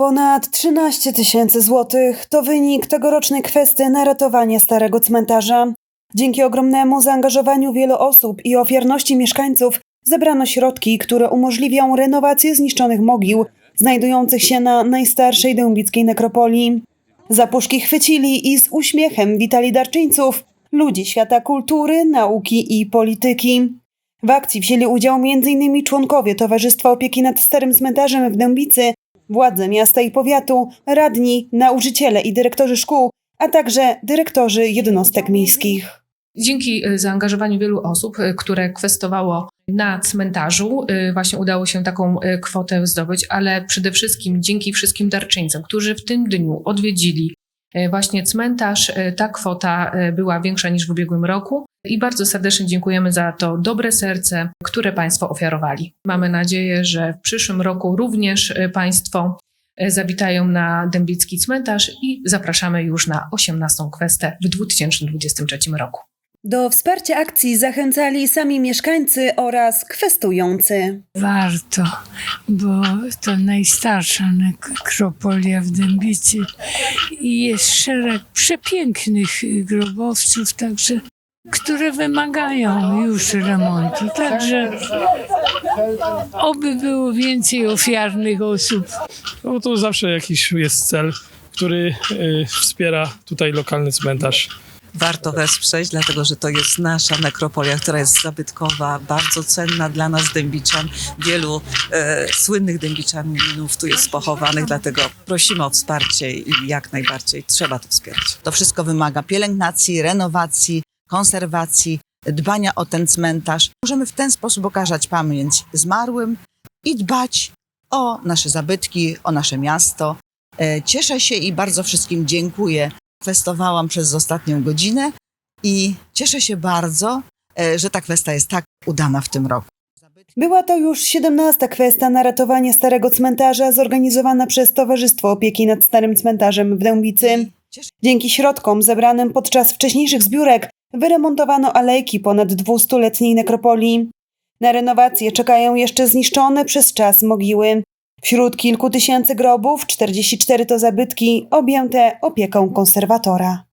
Ponad 13 tysięcy złotych to wynik tegorocznej kwestii na ratowanie starego cmentarza. Dzięki ogromnemu zaangażowaniu wielu osób i ofiarności mieszkańców zebrano środki, które umożliwią renowację zniszczonych mogił znajdujących się na najstarszej dębickiej nekropolii. Za puszki chwycili i z uśmiechem witali darczyńców, ludzi świata kultury, nauki i polityki. W akcji wzięli udział m.in. członkowie Towarzystwa Opieki nad Starym Cmentarzem w Dębicy, władze miasta i powiatu, radni, nauczyciele i dyrektorzy szkół, a także dyrektorzy jednostek miejskich. Dzięki y, zaangażowaniu wielu osób, y, które kwestowało na cmentarzu, y, właśnie udało się taką kwotę zdobyć, ale przede wszystkim dzięki wszystkim darczyńcom, którzy w tym dniu odwiedzili właśnie cmentarz, ta kwota była większa niż w ubiegłym roku i bardzo serdecznie dziękujemy za to dobre serce, które Państwo ofiarowali. Mamy nadzieję, że w przyszłym roku również y, Państwo y, zawitają na Dębicki Cmentarz i zapraszamy już na 18. kwestę w 2023 roku. Do wsparcia akcji zachęcali sami mieszkańcy oraz kwestujący. Warto, bo to najstarsza nekropolia w Dębicy i jest szereg przepięknych grobowców, także które wymagają już remontu. Także oby było więcej ofiarnych osób. No bo to zawsze jakiś jest cel, który y, wspiera tutaj lokalny cmentarz. warto wesprzeć, dlatego że to jest nasza nekropolia, która jest zabytkowa, bardzo cenna dla nas dębiczan. Wielu e, słynnych dębiczanów tu jest pochowanych, dlatego prosimy o wsparcie i jak najbardziej trzeba to wspierać. To wszystko wymaga pielęgnacji, renowacji, konserwacji, dbania o ten cmentarz. Możemy w ten sposób okazać pamięć zmarłym i dbać o nasze zabytki, o nasze miasto. E, Cieszę się i bardzo wszystkim dziękuję. Kwestowałam przez ostatnią godzinę i cieszę się bardzo, e, że ta kwesta jest tak udana w tym roku. Była to już 17. kwestia na ratowanie starego cmentarza zorganizowana przez Towarzystwo Opieki nad Starym Cmentarzem w Dębicy. Dzięki środkom zebranym podczas wcześniejszych zbiórek wyremontowano alejki ponad 200-letniej nekropolii. Na renowację czekają jeszcze zniszczone przez czas mogiły. Wśród kilku tysięcy grobów 44 to zabytki objęte opieką konserwatora.